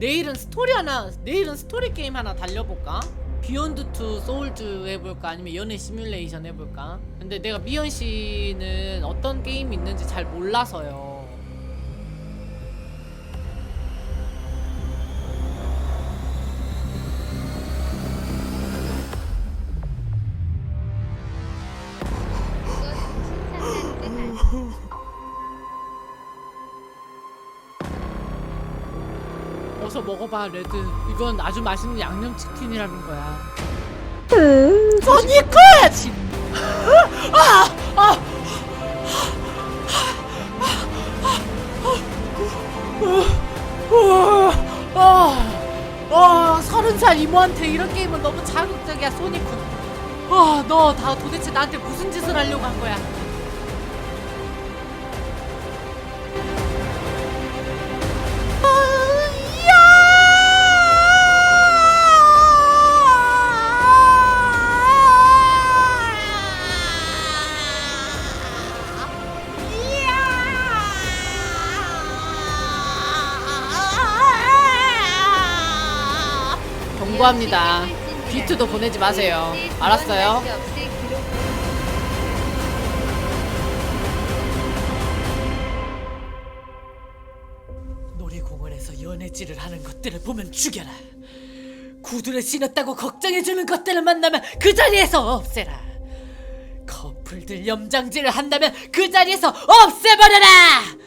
내일은 스토리 하나 내일은 스토리 게임 하나 달려볼까? 비욘드 투 소울즈 해볼까 아니면 연애 시뮬레이션 해볼까? 근데 내가 미연 씨는 어떤 게임이 있는지 잘 몰라서요. 어서 먹어봐 레드. 이건 아주 맛있는 양념치킨이라는 거야. 소니크! 아! 아! 아, 아, 서른 살 이모한테 이런 게임은 너무 자극적이야, 소니쿤. 아, 너 다 도대체 나한테 무슨 짓을 하려고 한 거야? 경고합니다. 비트도 보내지 마세요. 알았어요? 놀이공원에서 연애질을 하는 것들을 보면 죽여라. 구두를 신었다고 걱정해주는 것들을 만나면 그 자리에서 없애라. 커플들 염장질을 한다면 그 자리에서 없애버려라!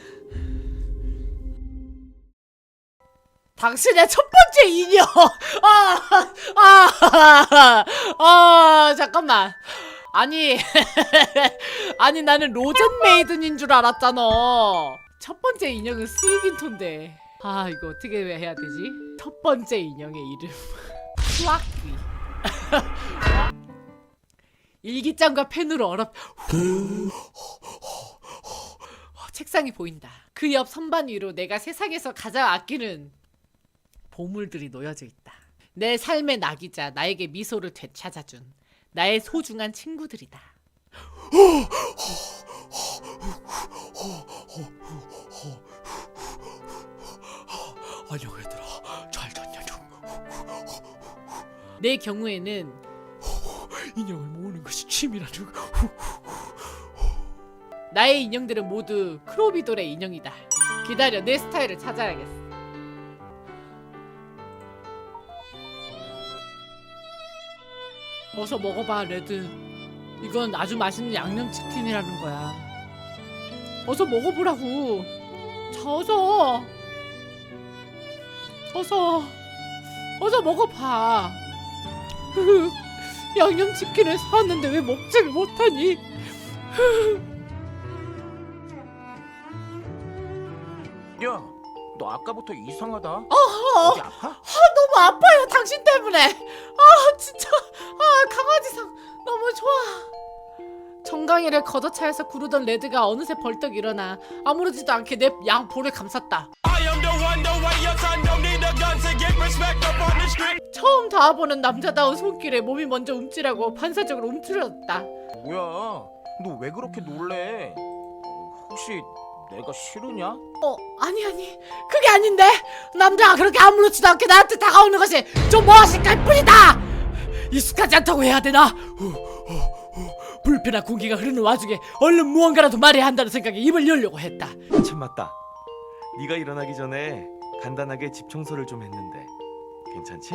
당신의 첫 번째 인형! 아, 아, 아, 잠깐만. 아니, 아니 나는 로젠 메이든인 줄 알았잖아. 첫 번째 인형은 스위긴톤데. 아, 이거 어떻게 해야 되지? 첫 번째 인형의 이름. 수학귀. 일기장과 펜으로 얼어. 어, 책상이 보인다. 그 옆 선반 위로 내가 세상에서 가장 아끼는 보물들이 놓여져 있다. 내 삶의 낙이자 나에게 미소를 되찾아준 나의 소중한 친구들이다. 안녕 얘들아 잘 잤냐 내 경우에는 인형을 모으는 것이 취미라는 나의 인형들은 모두 크로비돌의 인형이다 기다려 내 스타일을 찾아야겠어 어서 먹어봐 레드. 이건 아주 맛있는 양념치킨이라는 거야. 어서 먹어보라고. 자 어서. 어서 어서 먹어봐. 양념치킨을 사왔는데 왜 먹지를 못하니? 야, 너 아까부터 이상하다. 어, 어디 아파? 너무 아파요 당신 때문에 아 진짜 아 강아지상 너무 좋아 정강이를 걷어차에서 구르던 레드가 어느새 벌떡 일어나 아무렇지도 않게 내 양 볼을 감쌌다. 처음 닿아보는 남자다운 손길에 몸이 먼저 움찔하고 반사적으로 움츠러졌다 뭐야? 너 왜 그렇게 놀래? 어, 혹시 내가 싫으냐? 어 아니 아니 그게 아닌데 남자가 그렇게 아무렇지도 않게 나한테 다가오는 것이 좀 무엇일까 뿐이다 익숙하지 않다고 해야 되나 후, 후, 후. 불편한 공기가 흐르는 와중에 얼른 무언가라도 말해야 한다는 생각에 입을 열려고 했다 참 맞다. 네가 일어나기 전에 간단하게 집 청소를 좀 했는데 괜찮지?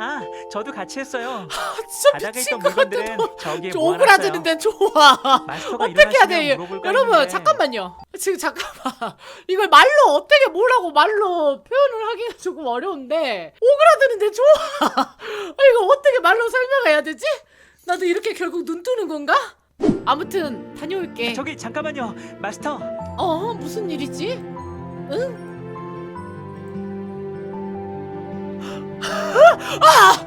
아, 저도 같이 했어요. 아 진짜 바닥에 미친 있던 것 같아 물건들은. 저기에 좀 모아놨어요. 오그라드는데 좋아 마스터가 어떻게 해야 일어나시면 돼요 여러분 했는데 잠깐만요 지금 잠깐만 이걸 말로 어떻게 뭐라고 말로 표현을 하기가 조금 어려운데 오그라드는데 좋아 아, 이거 어떻게 말로 설명해야 되지? 나도 이렇게 결국 눈 뜨는 건가? 아무튼 다녀올게 저기 잠깐만요, 마스터. 어 무슨 일이지? 응? 아! 아!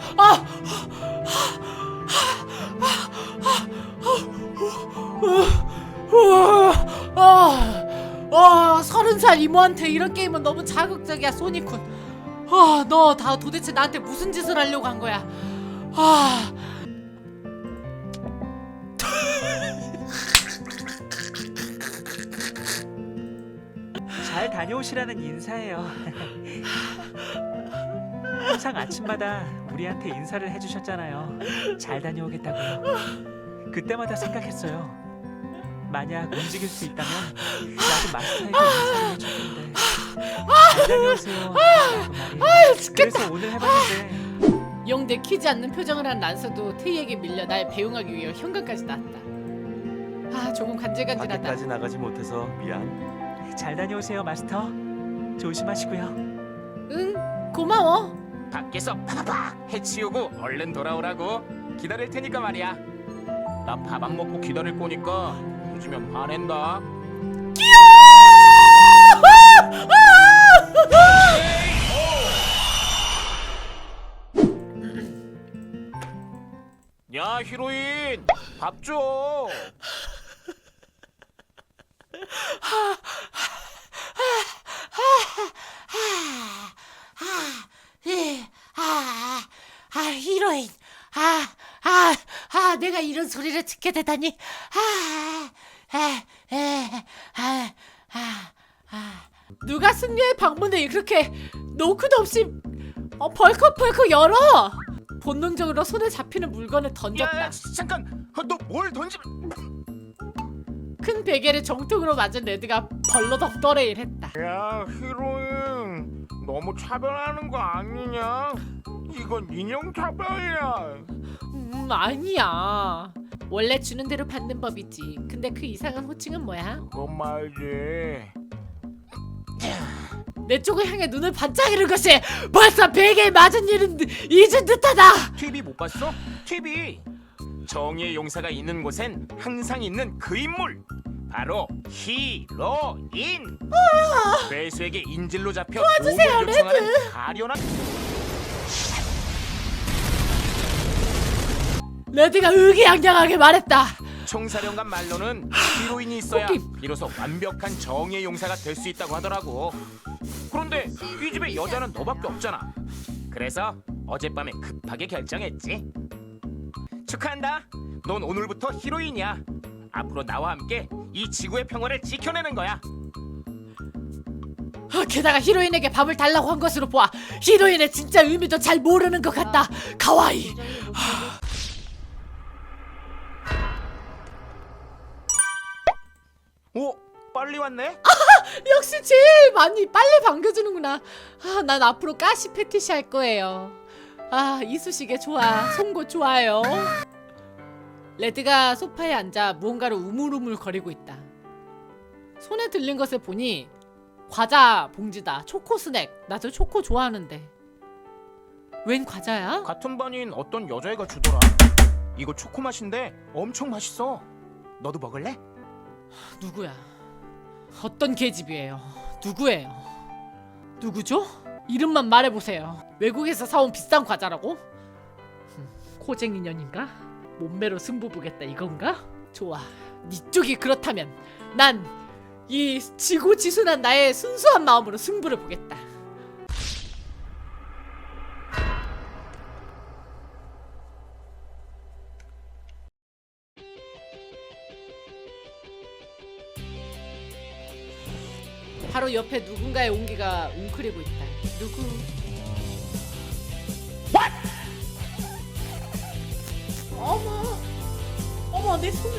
아! 아! 서른 살 이모한테 이런 게임은 너무 자극적이야, 소니쿤. 아, 너 다 도대체 나한테 무슨 짓을 하려고 한 거야? 아, 잘 다녀오시라는 인사예요. 항상 아침마다 우리한테 인사를 해주셨잖아요. 잘 다녀오겠다고요. 그때마다 생각했어요. 만약 움직일 수 있다면 나도 마스터에게 인사를 해줄 텐데. 잘 다녀오세요. 라고 말이에요. 그래서 오늘 해봤는데 영 내키지 않는 표정을 한 란서도 테이에게 밀려 날 배웅하기 위해 현관까지 나왔다. 아 조금 간질간질하다. 밖에까지 나가지 못해서 미안. 잘 다녀오세요, 마스터. 조심하시고요. 응 고마워. 밖에서 팍팍 해치우고 얼른 돌아오라고 기다릴 테니까 말이야 나 밥 안 먹고 기다릴 거니까 늦으면 화낸다 야 히로인 밥 줘. 예, 아, 아, 히로인. 아, 아, 아, 내가 이런 소리를 듣게 되다니. 아, 아, 에, 아, 아, 아. 누가 승려의 방문을 그렇게 노크도 없이 어, 벌컥벌컥 열어? 본능적으로 손에 잡히는 물건을 던졌다. 야, 야 잠깐 너뭘 던지? 큰 베개를 정통으로 맞은 레드가 벌러덩 떠레일 했다. 야 히로인 너무 차별하는 거 아니냐? 이건 인형 차별이야. 음, 아니야. 원래 주는 대로 받는 법이지. 근데 그 이상한 호칭은 뭐야? 그건 말이지. 내 쪽을 향해 눈을 반짝이는 것이 벌써 베개에 맞은 일은 잊은 듯하다. TV 못 봤어? TV. 정의의 용사가 있는 곳엔 항상 있는 그 인물. 바로 히로인. 괴수에게 인질로 잡혀 도와주세요, 요청하는 가련한 레드가 의기양양하게 말했다. 총사령관 말로는 히로인이 있어야 토끼. 비로소 완벽한 정의의 용사가 될 수 있다고 하더라고. 그런데 이 집에 여자는 너밖에 없잖아. 그래서 어젯밤에 급하게 결정했지. 축하한다. 넌 오늘부터 히로인이야. 앞으로 나와 함께 이 지구의 평화를 지켜내는 거야. 어, 게다가 히로인에게 밥을 달라고 한 것으로 보아 히로인의 진짜 의미도 잘 모르는 것 같다. 가와이. 오, 빨리 왔네. 역시 제일 많이 빨리 반겨주는구나. 아, 난 앞으로 가시 패티시 할 거예요. 아, 이쑤시개 좋아. 송곳 좋아요. 레드가 소파에 앉아 무언가를 우물우물 거리고 있다. 손에 들린 것을 보니 과자 봉지다. 초코 스낵. 나도 초코 좋아하는데. 웬 과자야? 같은 반인 어떤 여자애가 주더라. 이거 초코 맛인데 엄청 맛있어. 너도 먹을래? 누구야? 어떤 계집이에요? 누구예요? 누구죠? 이름만 말해보세요. 외국에서 사온 비싼 과자라고? 흠, 코쟁이 년인가? 몸매로 승부 보겠다 이건가? 좋아. 네 쪽이 그렇다면 난 이 지고지순한 나의 순수한 마음으로 승부를 보겠다. 바로 옆에 누군가의 온기가 웅크리고 있다. 누구? 어머, 어머 내 손을.